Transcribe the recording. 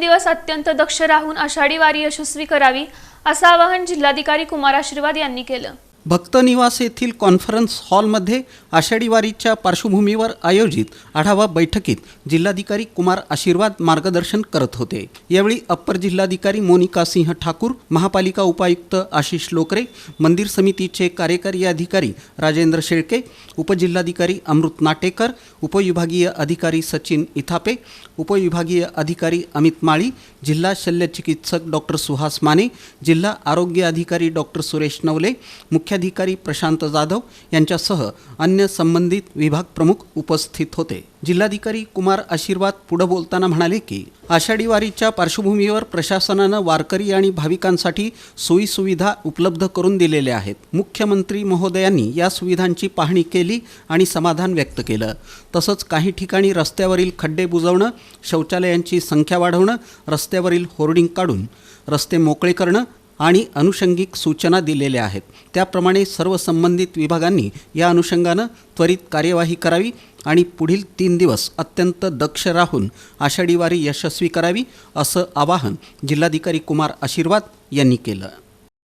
दिवस अत्यंत दक्ष राहून आषाढी वारी यशस्वी करावी असं आवाहन जिल्हाधिकारी कुमार आशीर्वाद यांनी केलं. भक्त निवास येथील कॉन्फरन्स हॉलमध्ये आषाढी वारीच्या पार्श्वभूमीवर आयोजित आढावा बैठकीत जिल्हाधिकारी कुमार आशीर्वाद मार्गदर्शन करत होते. यावेळी अप्पर जिल्हाधिकारी मोनिका सिंह ठाकूर महापालिका उपायुक्त आशिष लोकरे मंदिर समितीचे कार्यकारी अधिकारी राजेंद्र शेळके उपजिल्हाधिकारी अमृत नाटेकर उपविभागीय अधिकारी सचिन इथापे उपविभागीय अधिकारी अमित माळी जिल्हा शल्यचिकित्सक डॉक्टर सुहास माने जिल्हा आरोग्य अधिकारी डॉक्टर सुरेश नवले जिल्हाधिकारी प्रशांत जाधव यांच्यासह अन्य संबंधित विभाग प्रमुख उपस्थित होते. जिल्हाधिकारी कुमार आशीर्वाद पुढे बोलताना म्हणाले की आषाढी वारीच्या पार्श्वभूमीवर प्रशासनानं वारकरी आणि भाविकांसाठी सोयीसुविधा उपलब्ध करून दिलेल्या आहेत. मुख्यमंत्री महोदयांनी या सुविधांची पाहणी केली आणि समाधान व्यक्त केलं. तसंच काही ठिकाणी रस्त्यावरील खड्डे बुजवणं शौचालयांची संख्या वाढवणं रस्त्यावरील होर्डिंग काढून रस्ते मोकळे करणं आणि अनुषंगिक सूचना दिलेल्या आहेत. त्याप्रमाणे सर्व संबंधित विभागांनी या अनुषंगानं त्वरित कार्यवाही करावी आणि पुढील तीन दिवस अत्यंत दक्ष राहून आषाढी वारी यशस्वी करावी असं आवाहन जिल्हाधिकारी कुमार आशीर्वाद यांनी केलं.